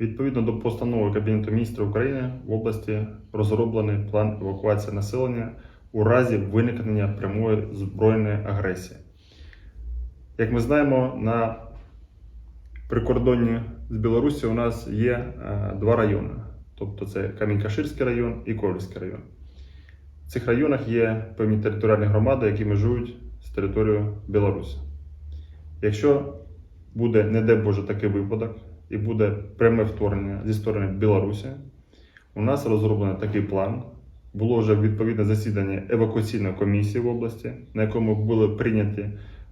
Відповідно до постанови Кабінету міністрів України в області розроблений план евакуації населення у разі виникнення прямої збройної агресії. Як ми знаємо, на прикордонні з Білорусі у нас є е, два райони, тобто це Камінь-Каширський район і Ковальський район. В цих районах є певні територіальні громади, які межують з територією Білорусі. Якщо буде, не дай Боже, такий випадок, і буде пряме вторгнення зі сторони Білорусі, у нас розроблений такий план. Було вже відповідне засідання евакуаційної комісії в області, на якому були прийняті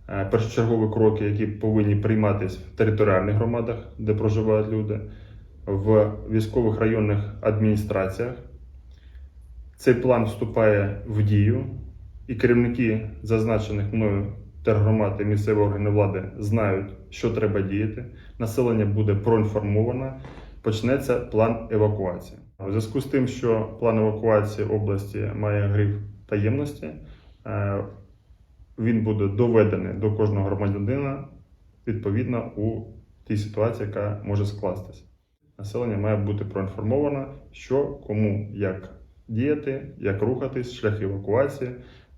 е, першочергові кроки, які повинні прийматися в територіальних громадах, де проживають люди, в військових районних адміністраціях. Цей план вступає в дію, і керівники зазначених мною тергромад і місцеві органи влади знають, що треба діяти. Населення буде проінформовано, почнеться план евакуації. У зв'язку з тим, що план евакуації області має гриф таємності, е, він буде доведений до кожного громадянина відповідно у тій ситуації, яка може скластися. Населення має бути проінформовано, що кому як діяти, як рухатись, шляхи евакуації,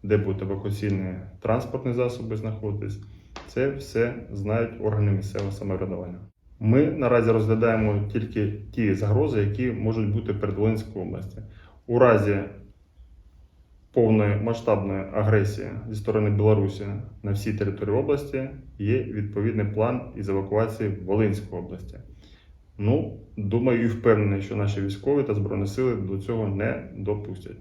де будуть евакуаційні транспортні засоби знаходитись. Це все знають органи місцевого самоврядування. Ми наразі розглядаємо тільки ті загрози, які можуть бути перед Волинською області. У разі повної масштабної агресії зі сторони Білорусі на всій території області є відповідний план із евакуації Волинської області. Ну, думаю і впевнений, що наші військові та збройні сили до цього не допустять.